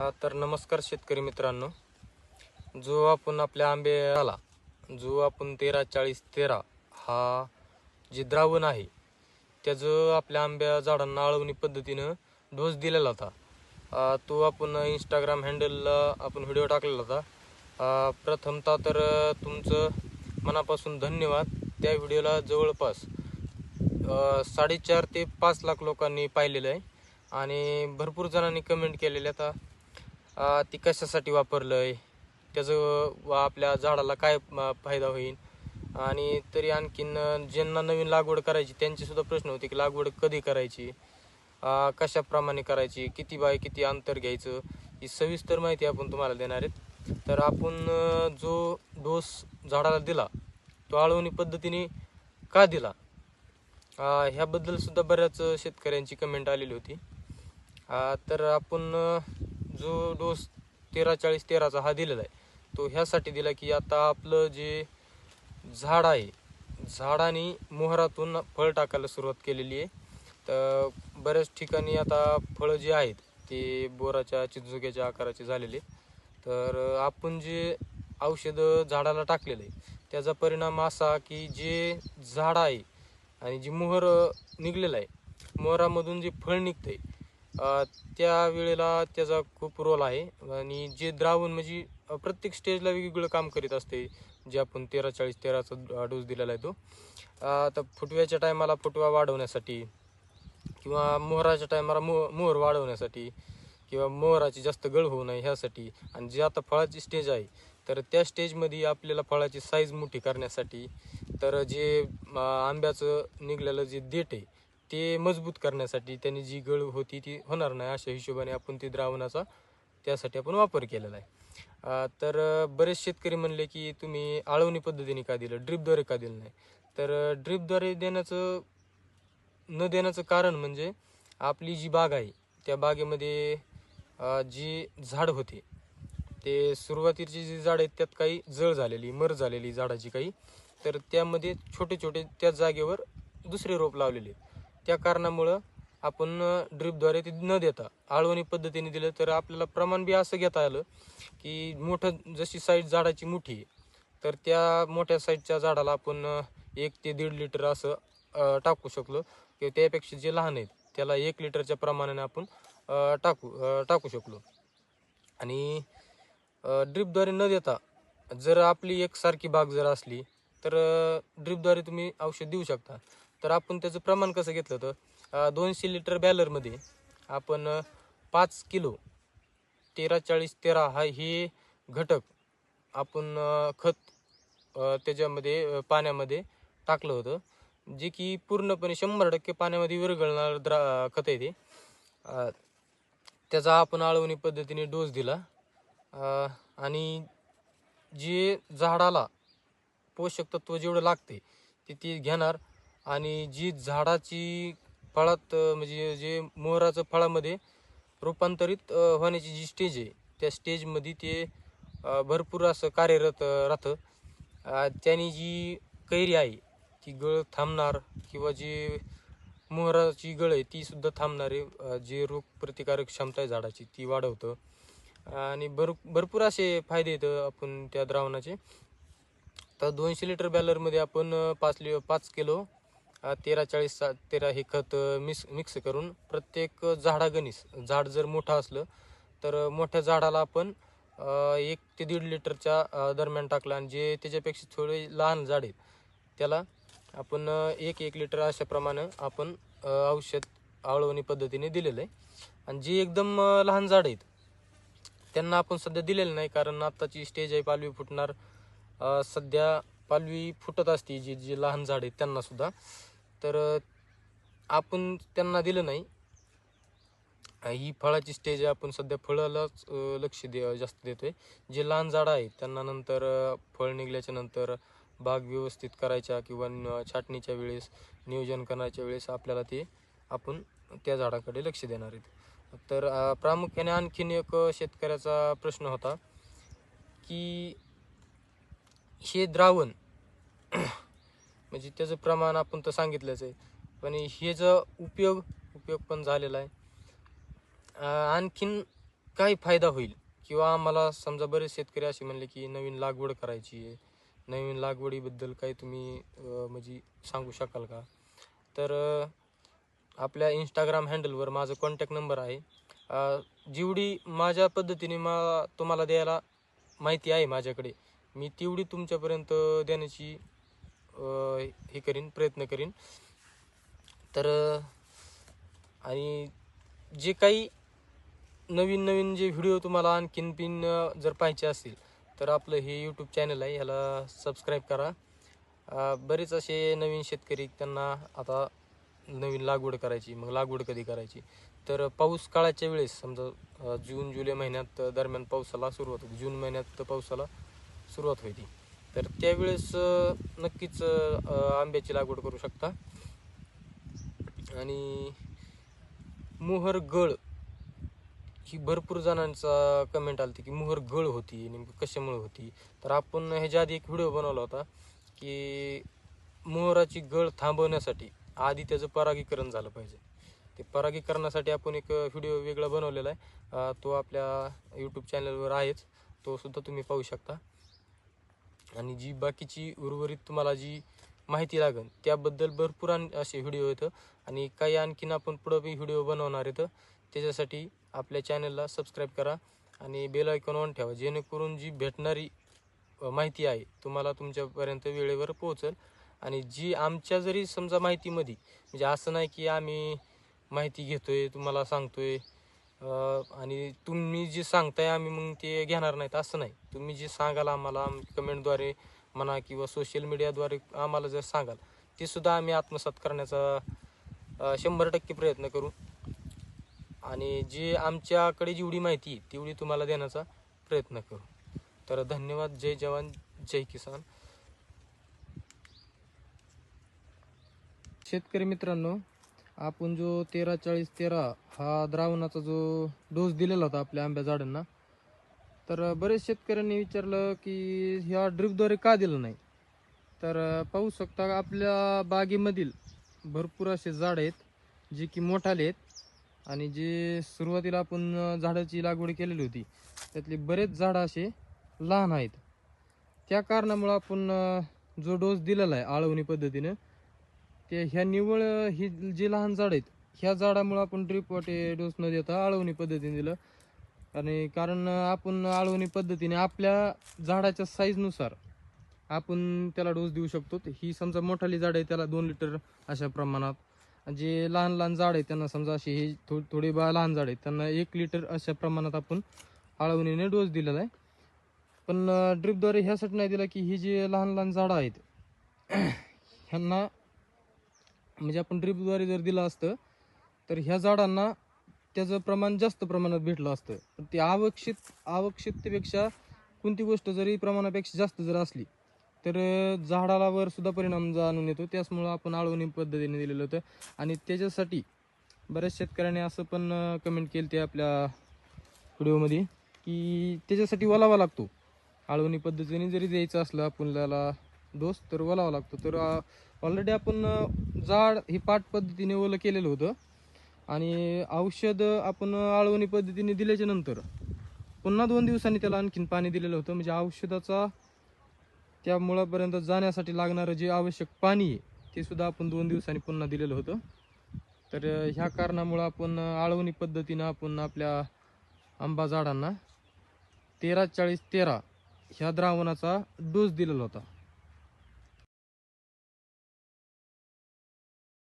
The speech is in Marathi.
हा, तर नमस्कार शेतकरी मित्रांनो. जो आपण आपल्या आंब्याला जो आपण तेरा चाळीस तेरा हा जे द्रावण आहे त्याचं आपल्या आंब्या झाडांना आळवणी पद्धतीनं डोस दिलेला होता. तो आपण इंस्टाग्राम हँडलला आपण व्हिडिओ टाकलेला होता. प्रथमतः तर तुमचं मनापासून धन्यवाद. त्या व्हिडिओला जवळपास साडेचार ते पाच लाख लोकांनी पाहिलेलं आहे. आणि भरपूर जणांनी कमेंट केलेल्या आता ती कशासाठी वापरलं आहे त्याचं व आपल्या झाडाला काय फायदा होईल? आणि तरी आणखीन ज्यांना नवीन लागवड करायची त्यांचेसुद्धा प्रश्न होते की लागवड कधी करायची? कशाप्रमाणे करायची? किती बाय किती अंतर घ्यायचं? ही सविस्तर माहिती आपण तुम्हाला देणार आहेत. तर आपण जो डोस झाडाला दिला तो आळवणी पद्धतीने का दिला? ह्याबद्दलसुद्धा बऱ्याच शेतकऱ्यांची कमेंट आलेली होती. तर आपण जो डोस तेरा चाळीस तेराचा हा दिलेला आहे तो ह्यासाठी दिला की आता आपलं जे झाड आहे झाडाने मोहरातून फळ टाकायला सुरुवात केलेली आहे. तर बऱ्याच ठिकाणी आता फळं जी आहेत ते बोराच्या चिंचुक्याच्या आकाराचे झालेले तर आपण जे औषधं झाडाला टाकलेलं आहे त्याचा परिणाम असा की जे झाड आहे आणि जी मोहर निघलेलं आहे मोहरामधून जे फळ निघतंय आहे त्या वेळेला त्याचा खूप रोल आहे. आणि जे द्रावण म्हणजे प्रत्येक स्टेजला वेगवेगळं काम करीत असते. जे आपण तेरा चाळीस तेराचा डोस दिलेला आहे तो. आता फुटव्याच्या टायमाला फुटवा वाढवण्यासाठी किंवा मोहराच्या टायमाला मो मोहर वाढवण्यासाठी किंवा मोहराची जास्त गळ होऊ नये ह्यासाठी. आणि जे आता फळाची स्टेज आहे तर त्या स्टेजमध्ये आपल्याला फळाची साईज मोठी करण्यासाठी तर जे आंब्याचं निघलेलं जे देठ आहे ते मजबूत करण्यासाठी त्यांनी जी गळ होती ती होणार नाही अशा हिशोबाने आपण ती द्रावणाचा त्यासाठी आपण वापर केलेला आहे. तर बरेच शेतकरी म्हणले की तुम्ही आळवणी पद्धतीने का दिलं? ड्रिपद्वारे का दिलं नाही? तर ड्रिपद्वारे देण्याचं न देण्याचं कारण म्हणजे आपली जी बाग आहे त्या बागेमध्ये जी झाड होते ते सुरुवातीची जी झाड आहेत त्यात काही जळ झालेली मर झालेली झाडाची काही तर त्यामध्ये छोटे छोटे त्या जागेवर दुसरे रोप लावलेले. त्या कारणामुळं आपण ड्रीपद्वारे ते न देता आळवणी पद्धतीने दिलं. तर आपल्याला प्रमाण बी असं घेता आलं की मोठं जशी साईज झाडाची मोठी आहे तर त्या मोठ्या साईजच्या झाडाला आपण एक ते दीड लिटर असं टाकू शकलो. किंवा त्यापेक्षा जे लहान आहेत त्याला एक लिटरच्या प्रमाणाने आपण टाकू टाकू शकलो. आणि ड्रीपद्वारे न देता जर आपली एकसारखी बाग जर असली तर ड्रीपद्वारे तुम्ही औषध देऊ शकता. तर आपण त्याचं प्रमाण कसं घेतलं होतं? दोनशे लिटर बॅलरमध्ये आपण पाच किलो तेरा चाळीस तेरा हा हे घटक आपण खत त्याच्यामध्ये पाण्यामध्ये टाकलं होतं. जे की पूर्णपणे शंभर टक्के पाण्यामध्ये विरघळणार द्रा खत आहे ते. त्याचा आपण आळवणी पद्धतीने डोस दिला. आणि जे झाडाला पोषक तत्व जेवढं लागते ते ती घेणार. आणि जी झाडाची फळात म्हणजे जे मोहराचं फळामध्ये रूपांतरित होण्याची जी स्टेज आहे त्या स्टेजमध्ये ते भरपूर असं कार्यरत राहतं. अ, त्याने जी कैरी आहे ती गळ थांबणार किंवा जी मोहराची गळ आहे ती सुद्धा थांबणार आहे. जे रोग प्रतिकारक क्षमता आहे झाडाची ती वाढवतं. आणि भर भरपूर असे फायदे आहेत आपण त्या द्रावणाचे. तर दोनशे लिटर बॅलरमध्ये आपण पाच लि पाच किलो तेरा चाळीस सा- तेरा हे खत मिस मिक्स मिक्स करून प्रत्येक झाडागणीस झाड जर मोठं असलं तर मोठ्या झाडाला आपण एक ते दीड लिटरच्या दरम्यान टाकलं आणि जे त्याच्यापेक्षा थोडे लहान झाड आहेत त्याला आपण एक एक लिटर अशाप्रमाणे आपण औषध आळवणी पद्धतीने दिलेलं आहे. आणि जी एकदम लहान झाड आहेत त्यांना आपण सध्या दिलेलं नाही कारण आत्ताची स्टेज आहे पालवी फुटणार. सध्या पालवी फुटत असते जी जी लहान झाड आहेत त्यांनासुद्धा तर आपण त्यांना दिलं नाही. ही फळाची स्टेज आहे. आपण सध्या फळालाच लक्ष दे जास्त देतो आहे जे लहान झाडं आहेत त्यांना नंतर फळ निघल्याच्या नंतर बाग व्यवस्थित करायच्या किंवा छाटणीच्या वेळेस नियोजन करण्याच्या वेळेस आपल्याला ते आपण त्या झाडाकडे लक्ष देणार आहेत. तर प्रामुख्याने आणखीन एक शेतकऱ्याचा प्रश्न होता की हे द्रावण म्हणजे त्याचं प्रमाण आपण तर सांगितलंच आहे. पण ह्याचा उपयोग उपयोग पण झालेला आहे. आणखीन काय फायदा होईल. किंवा आम्हाला समजा बरेच शेतकरी असे म्हणले की नवीन लागवड करायची आहे. नवीन लागवडीबद्दल काही तुम्ही म्हणजे सांगू शकाल का? तर आपल्या इंस्टाग्राम हँडलवर माझा कॉन्टॅक्ट नंबर आहे. जेवढी माझ्या पद्धतीने मा तुम्हाला द्यायला माहिती आहे माझ्याकडे मी तेवढी तुमच्यापर्यंत देण्याची हे करीन प्रयत्न करीन. तर आणि जे काही नवीन नवीन जे व्हिडिओ तुम्हाला आणखीन पिन जर पाहिजे असतील तर आपलं हे यूट्यूब चॅनल आहे ह्याला सबस्क्राईब करा. बरेच असे नवीन शेतकरी त्यांना आता नवीन लागवड करायची मग लागवड कधी करायची? तर पाऊस काळाच्या वेळेस समजा जून जुलै महिन्यात दरम्यान पावसाला सुरुवात होती. जून महिन्यात पावसाला सुरुवात होती. तर त्यावेळेस नक्कीच आंब्याची लागवड करू शकता. आणि मोहर गळ ही भरपूर जणांचा कमेंट आलती की मोहर गळ होती नेमकं कशामुळे होती? तर आपण ह्याच्या आधी एक व्हिडिओ बनवला होता की मोहराची गळ थांबवण्यासाठी आधी त्याचं परागीकरण झालं पाहिजे. ते परागीकरणासाठी आपण एक व्हिडिओ वेगळा बनवलेला आहे. तो आपल्या यूट्यूब चॅनलवर आहेच. तो सुद्धा तुम्ही पाहू शकता. आणि जी बाकीची उर्वरित तुम्हाला जी माहिती लागेल त्याबद्दल भरपूर असे व्हिडिओ येतं आणि काही आणखीन आपण पुढं बी व्हिडिओ बनवणार आहेत. त्याच्यासाठी आपल्या चॅनलला सबस्क्राईब करा आणि बेल आयकॉन ऑन ठेवा जेणेकरून जी भेटणारी माहिती आहे तुम्हाला तुमच्यापर्यंत वेळेवर पोहोचेल. आणि जी आमच्या जरी समजा माहितीमध्ये म्हणजे असं नाही की आम्ही माहिती घेतोय तुम्हाला सांगतोय आणि तुम्ही जे सांगताय आम्ही मग ते घेणार नाहीत असं नाही. तुम्ही जे सांगाल आम्हाला कमेंटद्वारे म्हणा किंवा सोशल मीडियाद्वारे आम्हाला जर सांगाल ते सुद्धा आम्ही आत्मसात करण्याचा शंभर टक्के प्रयत्न करू. आणि जे आमच्याकडे जेवढी माहिती आहे तेवढी तुम्हाला देण्याचा प्रयत्न करू. तर धन्यवाद जय जवान जय किसान. शेतकरी मित्रांनो आपण जो तेरा चाळीस तेरा हा द्रावणाचा जो डोस दिलेला होता आपल्या आंब्या झाडांना तर बरेच शेतकऱ्यांनी विचारलं की ह्या ड्रिपद्वारे का दिलं नाही? तर पाहू शकता आपल्या बागेमधील भरपूर असे झाड आहेत जे की मोठाले आहेत. आणि जे सुरुवातीला आपण झाडाची लागवड केलेली होती त्यातले बरेच झाडं असे लहान आहेत. त्या कारणामुळं आपण जो डोस दिलेला आहे आळवणी पद्धतीनं ते ह्या निवळ ही जी लहान झाड आहेत ह्या झाडामुळं आपण ड्रीप वाटे डोस न देता आळवणी पद्धतीने दिलं. आणि कारण आपण आळवणी पद्धतीने आपल्या झाडाच्या साईजनुसार आपण त्याला डोस देऊ शकतो. ही समजा मोठाली झाड आहे त्याला दोन लिटर अशा प्रमाणात. जे लहान लहान झाड आहे त्यांना समजा अशी हे थो थोडी बा लहान झाड आहेत त्यांना एक लिटर अशा प्रमाणात आपण आळवणीने डोस दिलेला आहे. पण ड्रिपद्वारे ह्यासाठी नाही दिला की ही जी लहान लहान झाडं आहेत ह्यांना म्हणजे आपण ड्रिपद्वारे जर दिलं असतं तर ह्या झाडांना त्याचं प्रमाण जास्त प्रमाणात भेटलं असतं. पण ते आवश्यक आवश्यकतेपेक्षा कोणती गोष्ट जरी प्रमाणापेक्षा जास्त जर असली तर झाडालावर झाडाला वर सुद्धा परिणाम जाणून येतो. त्याचमुळं आपण आळवणी पद्धतीने दिलेलं होतं. आणि त्याच्यासाठी बऱ्याच शेतकऱ्यांनी असं पण कमेंट केली ते आपल्या व्हिडिओमध्ये की त्याच्यासाठी वलावा लागतो. आळवणी पद्धतीने जरी द्यायचं असलं आपल्याला डोस तर ओलावा लागतो. तर ऑलरेडी आपण जाड हे ही पाट पद्धतीने ओलं केलेलं होतं. आणि औषध आपण आळवणी पद्धतीने दिल्याच्या नंतर पुन्हा दोन दिवसांनी त्याला आणखीन पाणी दिलेलं होतं. म्हणजे औषधाचा त्या मुळापर्यंत जाण्यासाठी लागणारं जे आवश्यक पाणी आहे ते सुद्धा आपण दोन दिवसांनी पुन्हा दिलेलं होतं. तर ह्या कारणामुळं आपण आळवणी पद्धतीनं आपण आपल्या आंबा झाडांना तेरा चाळीस तेरा ह्या द्रावणाचा डोस दिलेला होता.